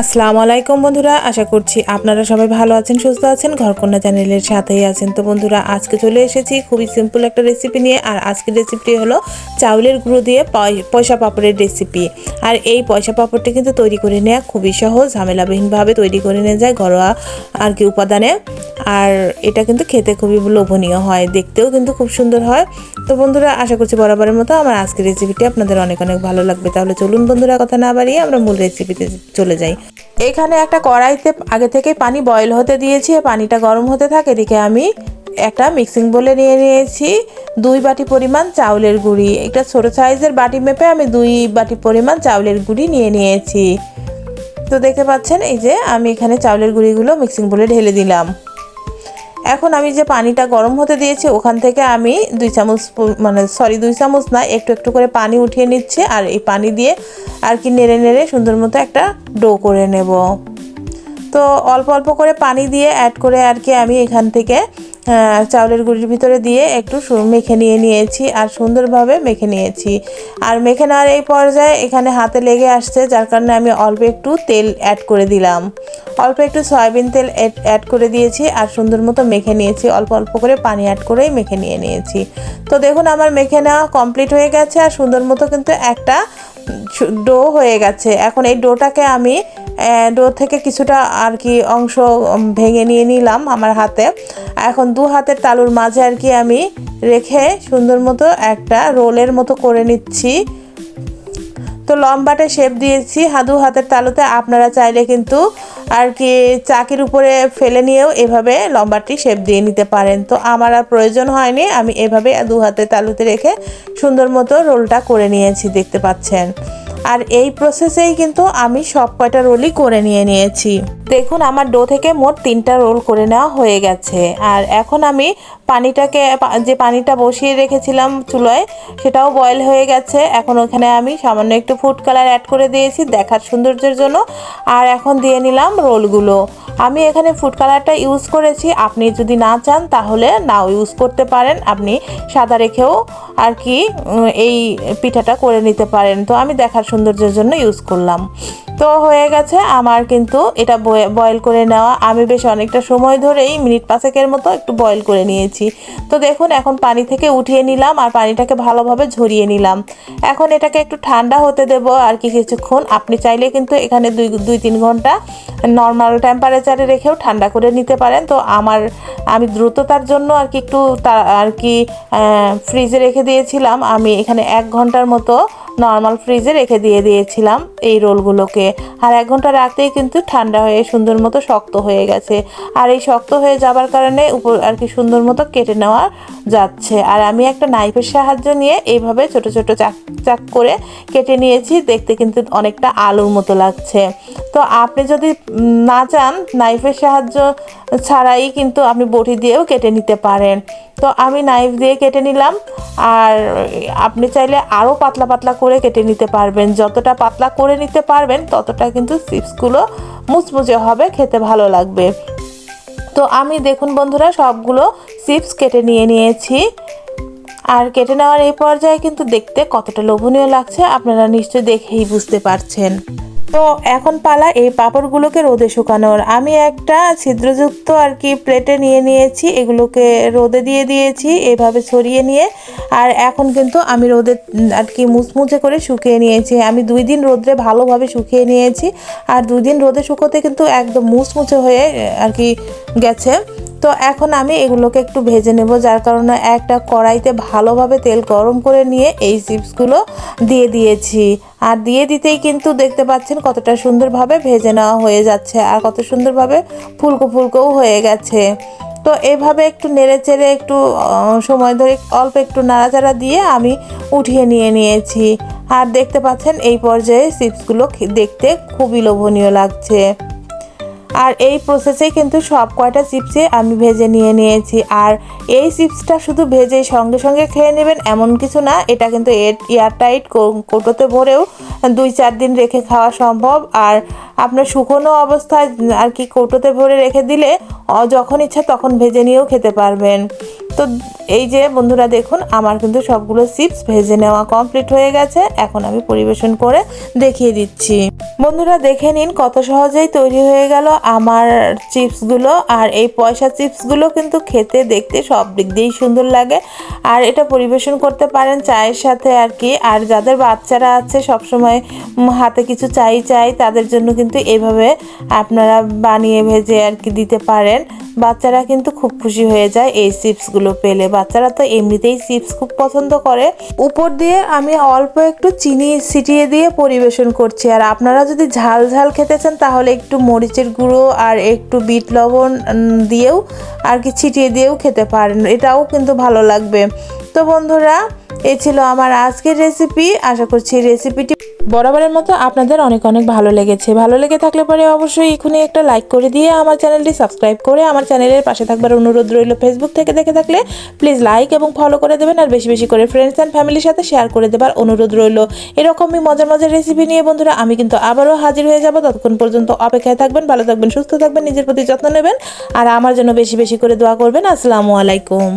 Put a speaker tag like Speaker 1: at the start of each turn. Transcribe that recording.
Speaker 1: আসসালামু আলাইকুম বন্ধুরা, আশা করছি আপনারা সবাই ভালো আছেন, সুস্থ আছেন, ঘরকন্যা চ্যানেলের সাথেই আছেন। তো বন্ধুরা, আজকে চলে এসেছি খুবই সিম্পল একটা রেসিপি নিয়ে, আর আজকের রেসিপিটি হলো চাউলের গুঁড়ো দিয়ে পয়- পয়সা পাপড়ের রেসিপি আর এই পয়সা পাপড়টি কিন্তু তৈরি করে নেওয়া খুবই সহজ, ঝামেলাবিহীনভাবে তৈরি করে নিয়ে যায় ঘরোয়া আর কি উপাদানে। আর এটা কিন্তু খেতে খুবই লোভনীয় হয়, দেখতেও কিন্তু খুব সুন্দর হয়। তো বন্ধুরা, আশা করছি বরাবরের মতো আমার আজকের রেসিপিটি আপনাদের অনেক অনেক ভালো লাগবে। তাহলে চলুন বন্ধুরা, কথা না বাড়িয়ে আমরা মূল রেসিপিতে চলে যাই। এখানে একটা কড়াইতে আগে থেকে পানি বয়ল হতে দিয়েছি পানিটা গরম হতে থাকে, এদিকে আমি একটা মিক্সিং বলে নিয়ে নিয়েছি। দুই বাটি পরিমাণ চাউলের গুঁড়ি একটা ছোটো সাইজের বাটি মেপে আমি দুই বাটি পরিমাণ চাউলের গুঁড়ি নিয়ে নিয়েছি। তো দেখতে পাচ্ছেন, এই যে আমি এখানে চাউলের গুঁড়িগুলো মিক্সিং বলে ঢেলে দিলাম। এখন আমি যে পানিটা গরম হতে দিয়েছি, ওখান থেকে আমি দুই চামচ মানে সরি, দুই চামচ না, একটু একটু করে পানি উঠিয়ে নিচ্ছে আর এই পানি দিয়ে আর কি নেড়ে নেড়ে সুন্দর মতো একটা ডো করে নেব। তো অল্প অল্প করে পানি দিয়ে অ্যাড করে আর কি আমি এখান থেকে চাউলের গুঁড়ির ভিতরে দিয়ে একটু মেখে নিয়ে নিয়েছি আর সুন্দরভাবে মেখে নিয়েছি। আর মেখে নেওয়ার এই পর্যায়ে এখানে হাতে লেগে আসছে, যার কারণে আমি অল্প একটু তেল অ্যাড করে দিলাম। অল্প একটু সয়াবিন তেল অ্যাড করে দিয়েছি আর সুন্দর মতো মেখে নিয়েছি। অল্প অল্প করে পানি অ্যাড করেই মেখে নিয়ে নিয়েছি। তো দেখুন, আমার মেখে নেওয়া কমপ্লিট হয়ে গেছে আর সুন্দর মতো কিন্তু একটা ডো হয়ে গেছে। এখন এই ডোটাকে আমি ডো থেকে কিছুটা আর কি অংশ ভেঙে নিয়ে নিলাম আমার হাতে। এখন দু হাতের তালুর মাঝে আর কি আমি রেখে সুন্দর মতো একটা রোলের মতো করে নিচ্ছি। তো লম্বাটা শেপ দিয়েছি, হাদু হাতের তালুতে আপনারা চাইলে কিন্তু আর কি চাকির উপরে ফেলে নিয়েও এভাবে লম্বাটি শেপ দিয়ে নিতে পারেন। তো আমার আর প্রয়োজন হয়নি, আমি এভাবে দু হাতের তালুতে রেখে সুন্দর মতো রোলটা করে নিয়েছি, দেখতে পাচ্ছেন। আর এই প্রসেসেই কিন্তু আমি সব কয়টা রোলই করে নিয়ে নিয়েছি। দেখুন, আমার ডো থেকে মোট তিনটা রোল করে নেওয়া হয়ে গেছে। আর এখন আমি পানিটাকে যে পানিটা বসিয়ে রেখেছিলাম চুলোয়, সেটাও বয়েল হয়ে গেছে। এখন ওখানে আমি সামান্য একটু ফুড কালার অ্যাড করে দিয়েছি দেখার সৌন্দর্যের জন্য। আর এখন দিয়ে নিলাম রোলগুলো আমি এখানে ফুড কালারটা ইউজ করেছি। আপনি যদি না চান, তাহলে নাও ইউজ করতে পারেন। আপনি সাদা রেখেও আর কি এই পিঠাটা করে নিতে পারেন। তো আমি দেখার সৌন্দর্যের জন্য ইউজ করলাম। তো হয়ে গেছে আমার কিন্তু এটা বয়েল করে নেওয়া। আমি বেশ অনেকটা সময় ধরেই মিনিট পাঁচেকের মতো একটু বয়েল করে নিয়েছি। তো দেখুন, এখন পানি থেকে উঠিয়ে নিলাম আর পানিটাকে ভালোভাবে ঝরিয়ে নিলাম। এখন এটাকে একটু ঠান্ডা হতে দেব আর কি কিছুক্ষণ। আপনি চাইলে কিন্তু এখানে দুই দুই, তিন ঘণ্টা নর্মাল টেম্পারেচারে রেখেও ঠান্ডা করে নিতে পারেন। তো আমার, আমি দ্রুততার জন্য আর কি একটু আর কি ফ্রিজে রেখে দিয়েছিলাম। আমি এখানে এক ঘণ্টার মতো নর্মাল ফ্রিজে রেখে দিয়ে দিয়েছিলাম এই রোলগুলোকে। আর এক ঘণ্টা রাখতেই কিন্তু ঠান্ডা হয়ে সুন্দর মতো শক্ত হয়ে গেছে। আর এই শক্ত হয়ে যাবার কারণে উপর আর কি সুন্দর মতো কেটে নেওয়া যাচ্ছে। আর আমি একটা নাইফের সাহায্য নিয়ে এইভাবে ছোট ছোট চাক চাক করে কেটে নিয়েছি। দেখতে কিন্তু অনেকটা আলুর মতো লাগছে। তো আপনি যদি না চান নাইফের সাহায্য ছাড়াই কিন্তু আপনি বটি দিয়েও কেটে নিতে পারেন। তো আমি নাইফ দিয়ে কেটে নিলাম। আর আপনি চাইলে আরও পাতলা পাতলা করে কেটে নিতে পারবেন। যতটা পাতলা করে নিতে পারবেন, ততটা কিন্তু চিপসগুলো মুচমুচে হবে, খেতে ভালো লাগবে। তো আমি দেখুন বন্ধুরা, সবগুলো চিপস কেটে নিয়ে নিয়েছি। আর কেটে নেওয়ার এই পর্যায়ে কিন্তু দেখতে কতটা লোভনীয় লাগছে, আপনারা নিশ্চয়ই দেখেই বুঝতে পারছেন। তো এখন পালা এই পাঁপড়গুলোকে রোদে শুকানোর। আমি একটা ছিদ্রযুক্ত আর কি প্লেটে নিয়ে নিয়েছি, এগুলোকে রোদে দিয়ে দিয়েছি এভাবে ছড়িয়ে নিয়ে। আর এখন কিন্তু আমি রোদে আর কি মুচমুচে করে শুকিয়ে নিয়েছি। আমি দুই দিন রোদ্রে ভালোভাবে শুকিয়ে নিয়েছি, আর দুই দিন রোদে শুকোতে কিন্তু একদম মুচমুচে হয়ে আর কি গেছে। তো এখন আমি এগুলোকে একটু ভেজে নেব, যার কারণে একটা কড়াইতে ভালোভাবে তেল গরম করে নিয়ে এই চিপসগুলো দিয়ে দিয়েছি। আর দিয়ে দিতেই কিন্তু দেখতে পাচ্ছেন কতটা সুন্দরভাবে ভেজে নেওয়া হয়ে যাচ্ছে আর কত সুন্দরভাবে ফুলকো ফুলকোও হয়ে গেছে। তো এভাবে একটু নেড়ে চেড়ে একটু সময় ধরে অল্প একটু নাড়াচাড়া দিয়ে আমি উঠিয়ে নিয়ে নিয়েছি। আর দেখতে পাচ্ছেন এই পর্যায়ে চিপসগুলো দেখতে খুবই লোভনীয় লাগছে। আর এই প্রসেসে কিন্তু সব কয়টা চিপসে আমি ভেজে নিয়ে নিয়েছি। আর এই চিপসটা শুধু ভেজে সঙ্গে সঙ্গে খেয়ে নেবেন, এমন কিছু না। এটা কিন্তু এয়ারটাইট কোটোতে ভরেও দুই চার দিন রেখে খাওয়া সম্ভব। আর আপনার শুকনো অবস্থায় আর কি কৌটোতে ভরে রেখে দিলে যখন ইচ্ছা তখন ভেজে নিয়েও খেতে পারবেন। তো এই যে বন্ধুরা দেখুন, আমার কিন্তু সবগুলো চিপস ভেজে নেওয়া কমপ্লিট হয়ে গেছে। এখন আমি পরিবেশন করে দেখিয়ে দিচ্ছি। বন্ধুরা দেখে নিন কত সহজেই তৈরি হয়ে গেল আমার চিপসগুলো আর এই পয়সা চিপসগুলো কিন্তু খেতে, দেখতে সব দিক দিয়েই সুন্দর লাগে। আর এটা পরিবেশন করতে পারেন চায়ের সাথে আর কি। আর যাদের বাচ্চারা আছে, সবসময় হাতে কিছু চাই চাই, তাদের জন্য কিন্তু এইভাবে আপনারা বানিয়ে ভেজে আর কি দিতে পারেন। বাচ্চারা কিন্তু খুব খুশি হয়ে যায় এই চিপসগুলো পেলে। বাচ্চারা তো এমনিতেই চিপস খুব পছন্দ করে। উপর দিয়ে আমি অল্প একটু চিনি ছিটিয়ে দিয়ে পরিবেশন করছি। আর আপনারা যদি ঝাল ঝাল খেতে চান, তাহলে একটু মরিচের গুঁড়ো আর একটু বিট লবণ দিয়েও আর কি ছিটিয়ে দিয়েও খেতে পারেন। এটাও কিন্তু ভালো লাগবে। তো বন্ধুরা এই ছিল আমার আজকের রেসিপি আশা করছি রেসিপিটি বরাবরের মতো আপনাদের অনেক অনেক ভালো লেগেছে। ভালো লেগে থাকলে পরে অবশ্যই এখনই একটা লাইক করে দিয়ে আমার চ্যানেলটি সাবস্ক্রাইব করে আমার চ্যানেলের পাশে থাকবার অনুরোধ রইল ফেসবুক থেকে দেখে থাকলে প্লিজ লাইক এবং ফলো করে দেবেন আর বেশি বেশি করে ফ্রেন্ডস অ্যান্ড ফ্যামিলির সাথে শেয়ার করে দেবার অনুরোধ রইল। এরকমই মজার মজার রেসিপি নিয়ে বন্ধুরা আমি কিন্তু আবারও হাজির হয়ে যাব। ততক্ষণ পর্যন্ত অপেক্ষায় থাকবেন, ভালো থাকবেন, সুস্থ থাকবেন, নিজের প্রতি যত্ন নেবেন। আর আমার জন্য বেশি বেশি করে দোয়া করবেন। আসসালামু আলাইকুম।